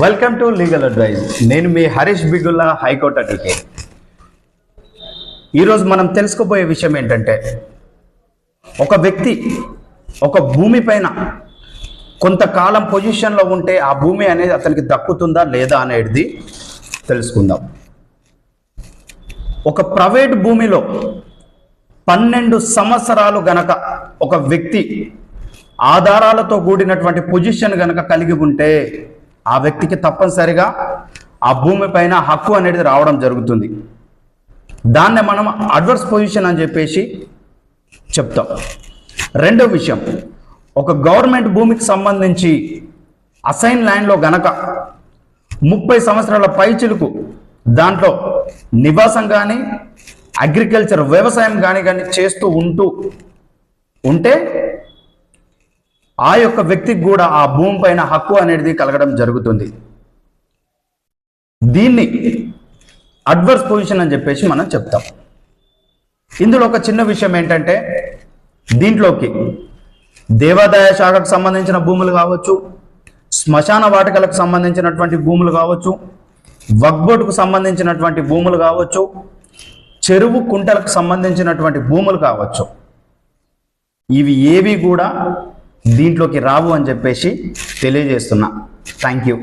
Welcome to legal advice నేను మీ Harish Bigulla high court advocate. ఈరోజు మనం తెలుసుకోబోయే విషయం ఏంటంటే ఒక వ్యక్తి ఒక భూమి పైన కొంతకాలం పొజిషన్లో ఉంటే ఆ భూమి అనేది అతనికి దక్కుతుందా లేదా అనేది తెలుసుకుందాం. ఒక ప్రైవేట్ భూమిలో పన్నెండు సంవత్సరాలు గనక ఒక వ్యక్తి ఆధారాలతో కూడినటువంటి పొజిషన్ గనక కలిగి ఉంటే ఆ వ్యక్తికి తప్పనిసరిగా ఆ భూమి పైన హక్కు అనేది రావడం జరుగుతుంది. దాన్నే మనం అడ్వర్స్ పొజిషన్ అని చెప్పేసి చెప్తాం. రెండో విషయం ఒక గవర్నమెంట్ భూమికి సంబంధించి అసైన్ ల్యాండ్లో గనక ముప్పై సంవత్సరాల పైచిలుకు దాంట్లో నివాసం కానీ అగ్రికల్చర్ వ్యవసాయం కానీ కానీ చేస్తూ ఉంటూ ఉంటే ఆ యొక్క వ్యక్తికి కూడా ఆ భూమి పైన హక్కు అనేది కలగడం జరుగుతుంది. దీన్ని అడ్వర్స్ పొజిషన్ అని చెప్పేసి మనం చెప్తాం. ఇందులో ఒక చిన్న విషయం ఏంటంటే దీంట్లోకి దేవాదాయ శాఖకు సంబంధించిన భూములు కావచ్చు శ్మశాన వాటికలకు సంబంధించినటువంటి భూములు కావచ్చు వగ్బోటుకు సంబంధించినటువంటి భూములు కావచ్చు చెరువు కుంటలకు సంబంధించినటువంటి భూములు కావచ్చు. ఇవి ఏవి కూడా దీంట్లోకి రావు అని చెప్పేసి తెలియజేస్తున్నా. Thank you